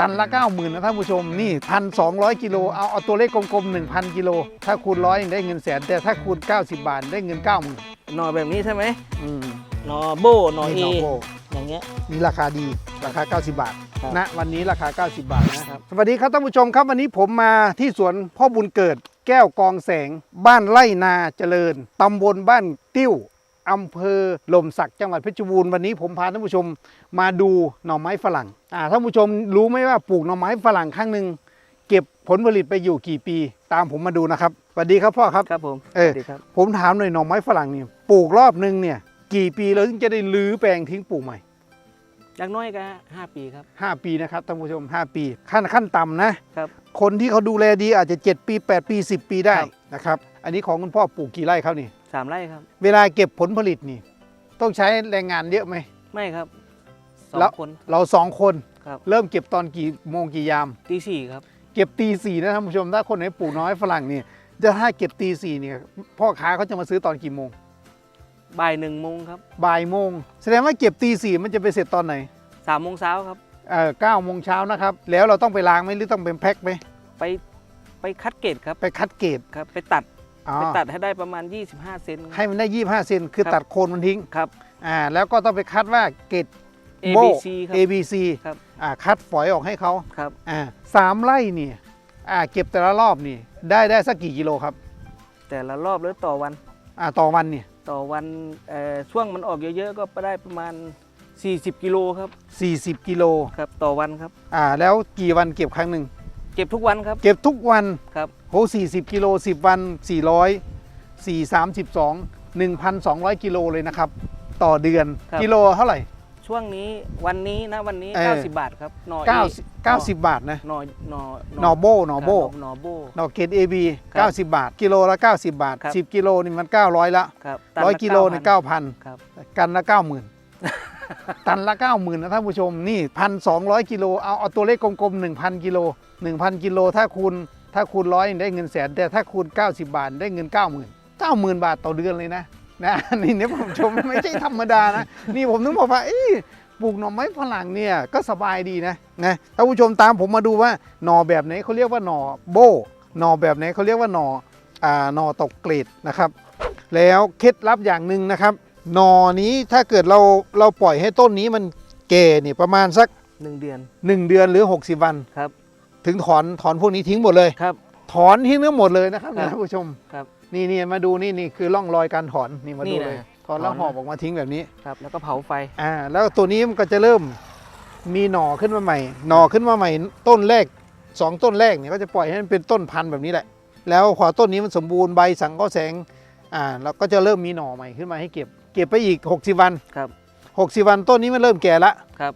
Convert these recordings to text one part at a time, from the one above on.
ตันละ 9 0,000นะท่านผู้ชมนี่พันสองกิโลเอาเอาตัวเลขกลมๆ1,000 กิโล ถ้าคูณร้อยได้เงินแสน แต่ถ้าคูณ 90 บาทได้เงิน 90,000หน่อแบบนี้ใช่ไหมอืมหน่อโบหน่อเอนี่โบอย่างเงี้ย นี่ราคาดีราคา 90 บาทครับนะวันนี้ราคา 90 บาทนะครับ สวัสดีครับท่านผู้ชมครับวันนี้ผมมาที่สวนพ่อบุญเกิด แก้วกองแสง บ้านไร่นาเจริญตำบลบ้านติ้ว อำเภอหล่มสักจังหวัดเพชรบูรณ์วันนี้ผมพาท่านผู้ชมมาดูหน่อไม้ฝรั่งอ่าท่านผู้ชมรู้ไหมว่าปลูกหน่อไม้ฝรั่งครั้งหนึ่งเก็บผลผลิตไปอยู่กี่ปี ตามผมมาดูนะครับสวัสดีครับพ่อครับครับผมเออสวัสดีครับผมถามหน่อยหน่อไม้ฝรั่งเนี่ยปลูกรอบนึงเนี่ยกี่ปีเราถึงจะได้รื้อแปลงทิ้งปลูกใหม่อย่างน้อยก็ห้าปีครับ 5 ปีนะครับท่านผู้ชม 5 ปี ขั้นขั้นต่ำนะครับ คนที่เขาดูแลดีอาจจะ 7 ปี 8 ปี 10 ปีได้ครับนะครับ อันนี้ของคุณพ่อปลูกกี่ไร่ครับนี่ สามไร่ครับ เวลาเก็บผลผลิตนี่ ต้องใช้แรงงานเยอะไหม ไม่ครับสอแล้วงคน เราสองคนครับ เริ่มเก็บตอนกี่โมงกี่ยาม ตีสี่ครับ เก็บตีสี่นะท่านผู้ชมถ้าคนไหนปลูกน้อยฝรั่งเนี่ยจะถ้าเก็บตีสี่เนี่ยพ่อค้าเขาจะมาซื้อตอนกี่โมงบ่ายหนึ่งโมงครับบ่ายโมงแสดงว่าเก็บตีสี่มันจะไปเสร็จตอนไหนสามโมงเช้าครับ เอ่อเก้าโมงเช้านะครับ แล้วเราต้องไปล้างไหมหรือต้องเป็นแพ็คไหมไปไปคัดเกรดครับ ไปคัดเกรดครับ ไปตัด อ๋อไปตัดให้ได้ประมาณ 25 เซน ให้มันได้ 25เซนคือครับ ตัดโคนมันทิ้งครับ อ่าแล้วก็ต้องไปคัดว่าเกรด A โบ B C ครับ A B C ครับ อ่าคัดฝอยออกให้เขาครับ อ่าสามไร่เนี่ยอ่าเก็บแต่ละรอบนี่ได้ได้สักกี่กิโลครับแต่ละรอบหรือต่อวันอ่าต่อวันเนี่ยต่อวันเอ่อช่วงมันออกเยอะๆ ก็ได้ประมาณ 40 กิโลครับ40 กิโลครับต่อวันครับอ่าแล้วกี่วันเก็บครั้งหนึ่ง เก็บทุกวันครับ เก็บทุกวันครับ โห40กิโล10วัน400 4 32 1,200กิโลเลยนะครับ ต่อเดือนครับ กิโลเท่าไหร่ ช่วงนี้วันนี้นะวันนี้ เออ90 บาทครับหน่อ9 90บาทนะหน่อหน่อหนอโบหนอโบครับหน่อโบ หนอเกรด AB ครับ90บาท กิโลละ90บาทครับ10กิโลนี่มัน900ละครับตันร้อยละกิโลนี่9,000 9,000ครับ กันละ90,000 ตันละ90,000นะท่านผู้ชมนี่1,200กิโลเอาเอาตัวเลขกลมๆ1,000 กิโล 1,000 กิโลถ้าคูณถ้าคูณร้อยได้เงินแสนแต่ถ้าคูณ 90 บาทได้เงิน 90,000 90,000 บาทต่อเดือนเลยนะนะนี่เนี่ยผมชมไม่ใช่ธรรมดานะนี่ผมนึกบอกว่าเอ้ยปลูกหน่อไม้ฝรั่งเนี่ยก็สบายดีนะนะท่านผู้ชมตามผมมาดูว่าหน่อแบบไหนเขาเรียกว่าหน่อโบหน่อแบบไหนเขาเรียกว่าหน่ออ่าหน่อตกเกรดนะครับ แล้วเคล็ดลับอย่างหนึ่งนะครับ หน่อนี้ถ้าเกิดเราเราปล่อยให้ต้นนี้มันแก่เนี่ยประมาณสัก หนึ่งเดือน 1 เดือนหรือ 60 วัน ครับ ถึงถอนถอนพวกนี้ทิ้งหมดเลย ครับ ถอนทิ้งทั้งหมดเลยนะครับครับท่านผู้ชมครับนี่นี่มาดูนี่นี่คือร่องรอยการถอนนี่มาดูนี่นะเลย ถอนแล้วถอนนะหอบออกมาทิ้งแบบนี้ ครับ แล้วก็เผาไฟ อ่าแล้วตัวนี้มันก็จะเริ่มมีหน่อขึ้นมาใหม่ หน่อขึ้นมาใหม่ ต้นแรกสองต้นแรกเนี่ยก็จะปล่อยให้มันเป็นต้นพันธุ์แบบนี้แหละ แล้วพอต้นนี้มันสมบูรณ์ใบสังก็แสงอ่าเราก็จะเริ่มมีหน่อใหม่ขึ้นมาให้เก็บ เก็บไปอีก 60 วันครับ 60 วันต้นนี้มันเริ่มแก่ละครับ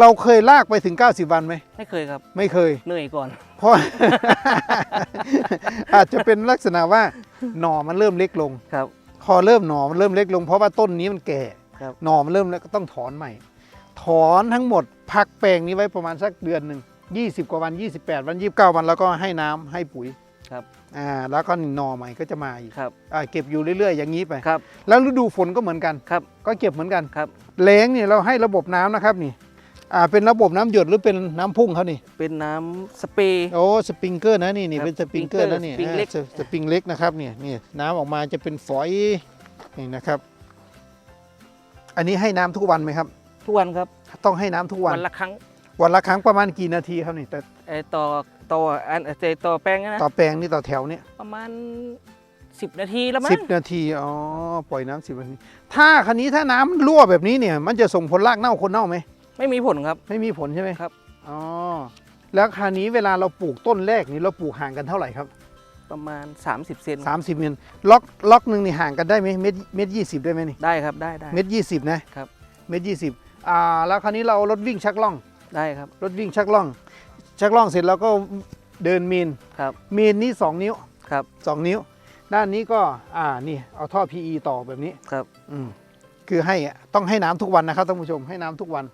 เราเคยลากไปถึง 90 วันไหมไม่เคยครับ ไม่เคย เหนื่อยก่อน เพราะ อาจจะเป็นลักษณะว่าหน่อมันเริ่มเล็กลง ครับ พอเริ่มหน่อมันเริ่มเล็กลง เพราะว่าต้นนี้มันแก่ ครับ หน่อมันเริ่มแล้วก็ต้องถอนใหม่ ถอนทั้งหมดพักแปลงนี้ไว้ประมาณสักเดือนหนึ่ง20 กว่าวัน 28 วัน 29 วันแล้วก็ให้น้ำให้ปุ๋ยครับ อ่าแล้วก็หน่อใหม่ก็จะมาอีกครับอ่าเก็บอยู่เรื่อยๆ อย่างนี้ไป ครับ แล้วฤดูฝนก็เหมือนกัน ครับก็เก็บเหมือนกันครับ แล้งเนี่ยเราให้ระบบน้ำนะครับนี่อ่าเป็นระบบน้ำหยดหรือเป็นน้ำพุ่งเขานี่เป็นน้ำสเปรย์ โอ้สปริงเกอร์นะนี่นี่ครับเป็นสปริงเกอร์สปริงเกอร์นะนี่สปริงเล็ก อ่าสสปริงเล็กนะครับเนี่ยนี่น้ำออกมาจะเป็นฝอยนี่นะครับ อันนี้ให้น้ำทุกวันไหมครับ ทุกวันครับต้องให้น้ำทุกวัน วันละครั้งวันละครั้งประมาณกี่นาทีครับนี่แต่ เอ่อต่อ ต่ออันเอ่อต่อแป้งนะต่อแปลงนี่ต่อแถวเนี่ยประมาณ 10 นาทีแล้วมั้สิงบนาทีอ๋อปล่อยน้ำสิบนาทีถ้าคันนี้ถ้าน้ำรั่วแบบนี้เนี่ย มันจะส่งผลรากเน่าคนเน่าไหมไม่มีผลครับ ไม่มีผลใช่ไหมครับ อ๋อแล้วคราวนี้เวลาเราปลูกต้นแรกนี่เราปลูกห่างกันเท่าไหร่ครับ ประมาณ 30 เซน30เมตรล็อกล็อกหนึ่งนี่ห่างกันได้ไหมเมตรเมตรยี่สิบได้ไหมนี่ได้ครับได้ได้ เมตรยี่สิบนะครับ เมตรยี่สิบอ่าแล้วคราวนี้เราเอารถวิ่งชักล่องได้ครับ รถวิ่งชักล่อง ชักล่องเสร็จแล้วก็เดินมีนครับมีนนี่สองนิ้วครับสองนิ้ว ด้านนี้ก็อ่านี่เอาท่อ PE ต่อแบบนี้ครับอืมคือให้อะต้องให้น้ำทุกวันนะครับท่านผู้ชมให้น้ำทุกวัน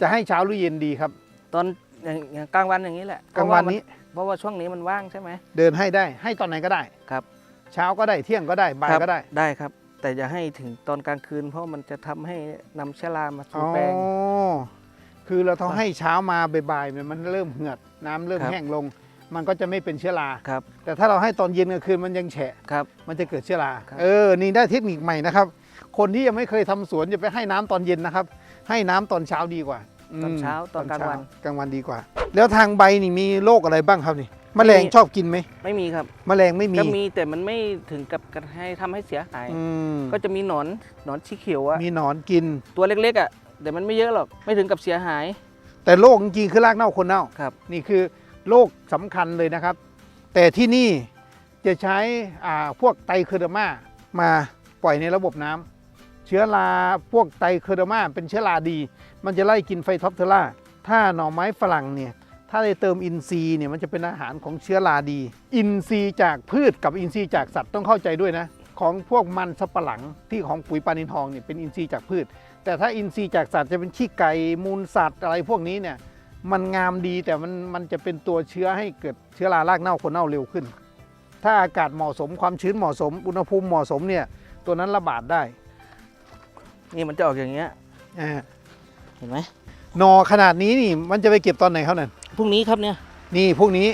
จะให้เช้าหรือเย็นดีครับ ตอนอย่างอย่างกลางวันอย่างนี้แหละกลางวันนี้ เพราะว่าช่วงนี้มันว่างใช่ไหมเดินให้ได้ให้ตอนไหนก็ได้ครับ เช้าก็ได้เที่ยงก็ได้บ่ายครับก็ได้ได้ครับ แต่อย่าให้ถึงตอนกลางคืน เพราะมันจะทำให้นำเชื้อรามาสู่อ๋อแปลง คือเราต้องให้เช้ามาบ่ายๆเนี่ยมันเริ่มเหือดน้ำเริ่มครับแห้งลง มันก็จะไม่เป็นเชื้อราครับแต่ถ้าเราให้ตอนเย็นกลางคืนมันยังแฉะครับมันจะเกิดเชื้อราครับเออนี่ได้เทคนิคใหม่นะครับ คนที่ยังไม่เคยทำสวนอย่าไปให้น้ำตอนเย็นนะครับ ให้น้ำตอนเช้าดีกว่าตอนเช้าอืมตอนกลางวันกลางวันดีกว่า แล้วทางใบนี่มีโรคอะไรบ้างครับนี่แมลงมีชอบกินไหมไม่มีครับแมลงไม่มีก็มีแต่มันไม่ถึงกับกับให้ทำให้เสียหายอืมก็จะมีหนอนหนอนสีเขียวอะมีหนอนกินตัวเล็กๆอะ แต่มันไม่เยอะหรอกไม่ถึงกับเสียหาย แต่โรคจริงๆคือรากเน่าคนเน่าครับ นี่คือโรคสำคัญเลยนะครับ แต่ที่นี่จะใช้อ่าพวกไตรเคอร์เดอร์มามาปล่อยในระบบน้ำเชื้อราพวกไตรเคอร์เดอร์มาเป็นเชื้อราดี มันจะไล่กินไฟท็อปเทอร่าถ้าหน่อไม้ฝรั่งเนี่ยถ้าได้เติมอินทรีย์เนี่ยมันจะเป็นอาหารของเชื้อราดี อินทรีย์จากพืชกับอินทรีย์จากสัตว์ต้องเข้าใจด้วยนะ ของพวกมันสับปะหลังที่ของปุ๋ยปานินทองเนี่ยเป็นอินทรีย์จากพืช แต่ถ้าอินทรีย์จากสัตว์จะเป็นขี้ไก่มูลสัตว์อะไรพวกนี้เนี่ยมันงามดีแต่มันมันจะเป็นตัวเชื้อให้เกิดเชื้อรารากเน่าคนเน่าเร็วขึ้น ถ้าอากาศเหมาะสมความชื้นเหมาะสม อุณหภูมิเหมาะสมเนี่ยตัวนั้นระบาดได้นี่มันจะออกอย่างเงี้ยอ่าเห็นไหมหนอขนาดนี้นี่มันจะไปเก็บตอนไหนเขานั่นพรุ่งนี้ครับเนี่ย นี่พวกนี้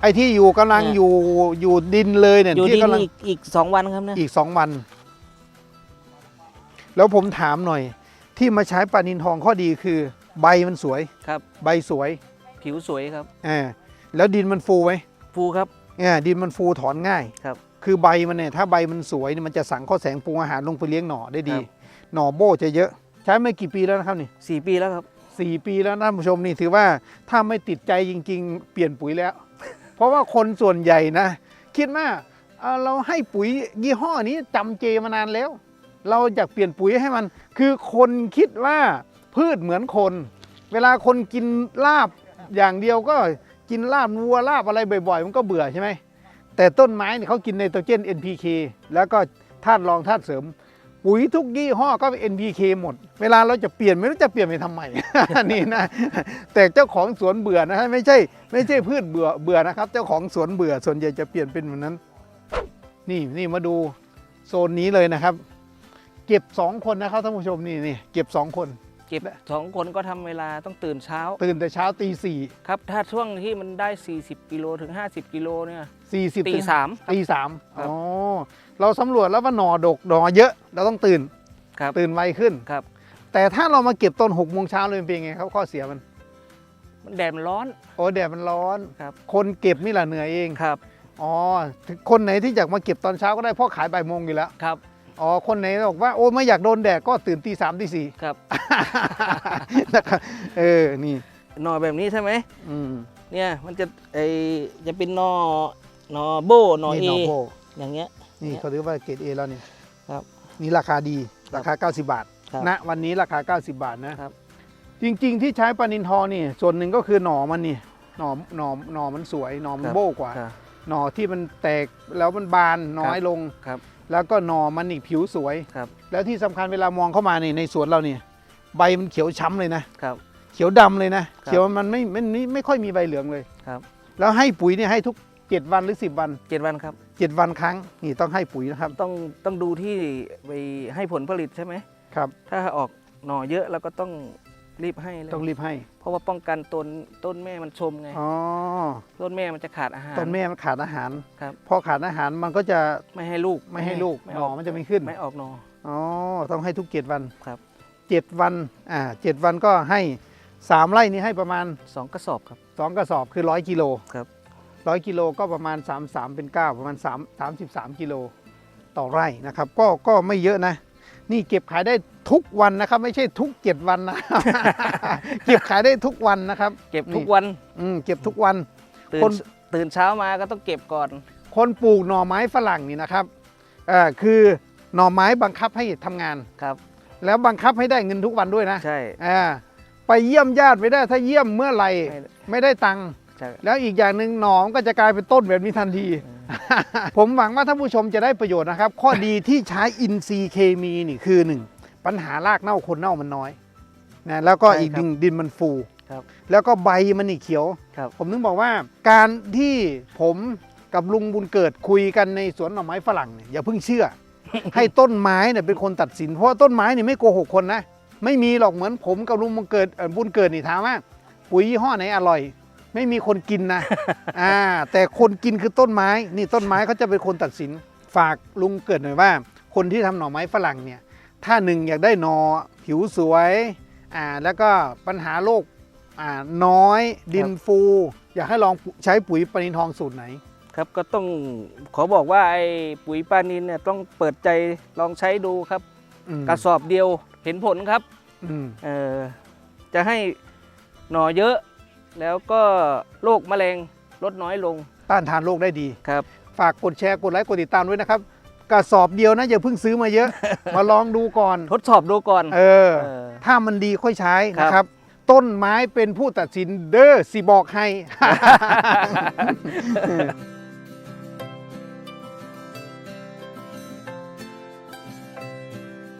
ไอ้ที่อยู่กำลังเนี่ย อยู่อยู่ดินเลยเนี่ยอยู่ที่ดินกำลังอีกอีกสองวันครับเนี่ยอีกสองวัน แล้วผมถามหน่อย ที่มาใช้ปลานินทองข้อดีคือใบมันสวยครับ ใบสวยผิวสวยครับอ่าแล้วดินมันฟูไหมฟูครับเนี่ยดินมันฟูถอนง่ายครับ คือใบมันเนี่ยถ้าใบมันสวยเนี่ยมันจะสังข้อแสงปรุงอาหารลงไปเลี้ยงหน่อได้ดี ครับ หน่อโบจะเยอะ ใช้มากี่ปีแล้วนะครับนี่สี่ปีแล้วครับ สี่ปีแล้วท่านผู้ชมนี่ถือว่าถ้าไม่ติดใจจริง ๆ เปลี่ยนปุ๋ยแล้ว เพราะว่าคนส่วนใหญ่นะ คิดว่าเอ่อเราให้ปุ๋ยยี่ห้อนี้จำเจมานานแล้ว เราอยากเปลี่ยนปุ๋ยให้มัน คือคนคิดว่าพืชเหมือนคน เวลาคนกินลาบอย่างเดียวก็กินลาบวัวลาบอะไรบ่อยๆ มันก็เบื่อใช่ไหมแต่ต้นไม้เนี่ยเขากินไนโตรเจน NPK แล้วก็ธาตุรองธาตุเสริม ปุ๋ยทุกยี่ห้อก็เป็น NPK หมด เวลาเราจะเปลี่ยนไม่รู้จะเปลี่ยนไปทำไม นี่นะ แต่เจ้าของสวนเบื่อนะฮะไม่ใช่ไม่ใช่พืชเบื่อเบื่อนะครับ เจ้าของสวนเบื่อส่วนใหญ่จะเปลี่ยนเป็นแบบนั้น นี่นี่มาดูโซนนี้เลยนะครับ เก็บสองคนนะครับท่านผู้ชมนี่นี่เก็บสองคน เก็บสองคนก็ทำเวลาต้องตื่นเช้าตื่นแต่เช้าตีสี่ครับ ถ้าช่วงที่มันได้ 40 กิโลถึง 50 กิโลเนี่ยสี่สิบตีสามครับตีสามครับ อ๋อเราสำรวจแล้วว่าหนอดกหนอเยอะ เราต้องตื่นครับตื่นไวขึ้น ครับ แต่ถ้าเรามาเก็บตอนหกโมงเช้าเลยมันเป็นไงครับข้อเสียมัน มันแดดมันร้อน โอ้แดดมันร้อน ครับ คนเก็บนี่แหละเหนื่อยเองครับ อ๋อถึงคนไหนที่อยากมาเก็บตอนเช้าก็ได้เพราะขายบ่ายโมงอยู่แล้ว ครับ อ๋อ คนไหนบอกว่าโอ้ไม่อยากโดนแดดก็ตื่นตีสามตีสี่ครับ นะครับเออนี่หน่อแบบนี้ใช่ไหมอืมเนี่ยมันจะไอจะเป็นหนอหนอโบหนอเอนี่หนอโบอย่างเงี้ย นี่เนี่ยเขาเรียกว่าเกรดเอแล้วนี่ครับนี่ราคาดีราคา 90 บาทครับณวันนี้ราคา 90 บาทนะครับ จริง ๆ ที่ใช้ปลานินทองนี่ส่วนหนึ่งก็คือหน่อมันนี่หน่อหน่อหน่อมันสวยหน่อมันครับ โบ้กว่า ครับ หน่อที่มันแตกแล้วมันบานน้อยลง ครับ แล้วก็หน่อมันอีกผิวสวย ครับ แล้วที่สำคัญเวลามองเข้ามานี่ในสวนเราเนี่ยใบมันเขียวช้ำเลยนะ ครับ เขียวดำเลยนะ ครับเขียวมันไม่ไม่ไม่ไม่ค่อยมีใบเหลืองเลยครับ แล้วให้ปุ๋ยเนี่ยให้ทุก 7 วันหรือ 10 วัน เจ็ดวันครับ 7 วันครั้งนี่ต้องให้ปุ๋ยนะครับต้องต้องดูที่ไปให้ผลผลิตใช่ไหม ครับ ถ้าออกหน่อเยอะเราก็ต้อง รีบให้เลยต้องรีบให้ เพราะว่าป้องกันต้นต้นแม่มันชมไงอ๋อ ต้นแม่มันจะขาดอาหารต้นแม่มันขาดอาหารครับพอขาดอาหารมันก็จะไม่ให้ลูกไม่ให้ลูกไม่หอน่ออกมันจะไม่ขึ้นไม่ออกหนออ๋อต้องให้ทุก7วันครับ7วันอ่าเจ็ดวันก็ให้3ไร่นี้ให้ประมาณสองกระสอบครับ2กระสอบคือ100กิโลครับร้อยกิโลก็ประมาณ3 3เป็น9ประมาณ3 33กิโลต่อไร่นะครับ ก็ก็ไม่เยอะนะ นี่เก็บขายได้ทุกวันนะครับ ไม่ใช่ทุก7วันนะเก็บขายได้ทุกวันนะครับ เก็บทุกวันอืมเก็บทุกวันตื่นคนตื่นเช้ามาก็ต้องเก็บก่อน คนปลูกหน่อไม้ฝรั่งนี่นะครับเอ่อคือหน่อไม้บังคับให้ทำงานครับ แล้วบังคับให้ได้เงินทุกวันด้วยนะใช่อ่าไปเยี่ยมญาติไม่ได้ถ้าเยี่ยมเมื่อไหร่ไม่ไม่ได้ตังค์ใช่แล้วอีกอย่างหนึ่งหนอมก็จะกลายเป็นต้นแบบนี้ทันที ผมหวังว่าท่านผู้ชมจะได้ประโยชน์นะครับ ข้อดีที่ใช้อินทรีย์เคมีนี่คือหนึ่งปัญหารากเน่าคนเน่ามันน้อยนะแล้วก็ใช่อีกครับหนึ่งดินมันฟูครับแล้วก็ใบมันนี่เขียว ครับ ผมถึงบอกว่าการที่ผมกับลุงบุญเกิดคุยกันในสวนหน่อไม้ฝรั่งเนี่ยอย่าเพิ่งเชื่อ ให้ต้นไม้เนี่ยเป็นคนตัดสิน เพราะว่าต้นไม้เนี่ยไม่โกหกคนนะ ไม่มีหรอกเหมือนผมกับลุงบุญเกิดเอ่อบุญเกิดนี่ถามว่าปุ๋ยยี่ห้อไหนอร่อย ไม่มีคนกินนะ อ่า แต่คนกินคือต้นไม้ นี่ต้นไม้เขาจะเป็นคนตัดสิน ฝากลุงเกิดหน่อยว่า คนที่ทำหน่อไม้ฝรั่งเนี่ย ถ้าหนึ่งอยากได้หนอผิวสวย อ่า แล้วก็ปัญหาโรค อ่า น้อย ดินฟู อยากให้ลองใช้ปุ๋ยปนินทองสูตรไหน ครับ ก็ต้องขอบอกว่าไอ้ปุ๋ยปลานินเนี่ยต้องเปิดใจลองใช้ดูครับอืมกระสอบเดียวเห็นผลครับ อืม เอ่อจะให้หน่อเยอะ แล้วก็โรคแมลงลดน้อยลงต้านทานโรคได้ดีครับ ฝากกดแชร์กดไลค์กดติดตามด้วยนะครับกระสอบเดียวนะอย่าเพิ่งซื้อมาเยอะ มาลองดูก่อน ทดสอบดูก่อน เออ เออถ้ามันดีค่อยใช้ครับ นะครับ ต้นไม้เป็นผู้ตัดสินเด้อสิบอกให้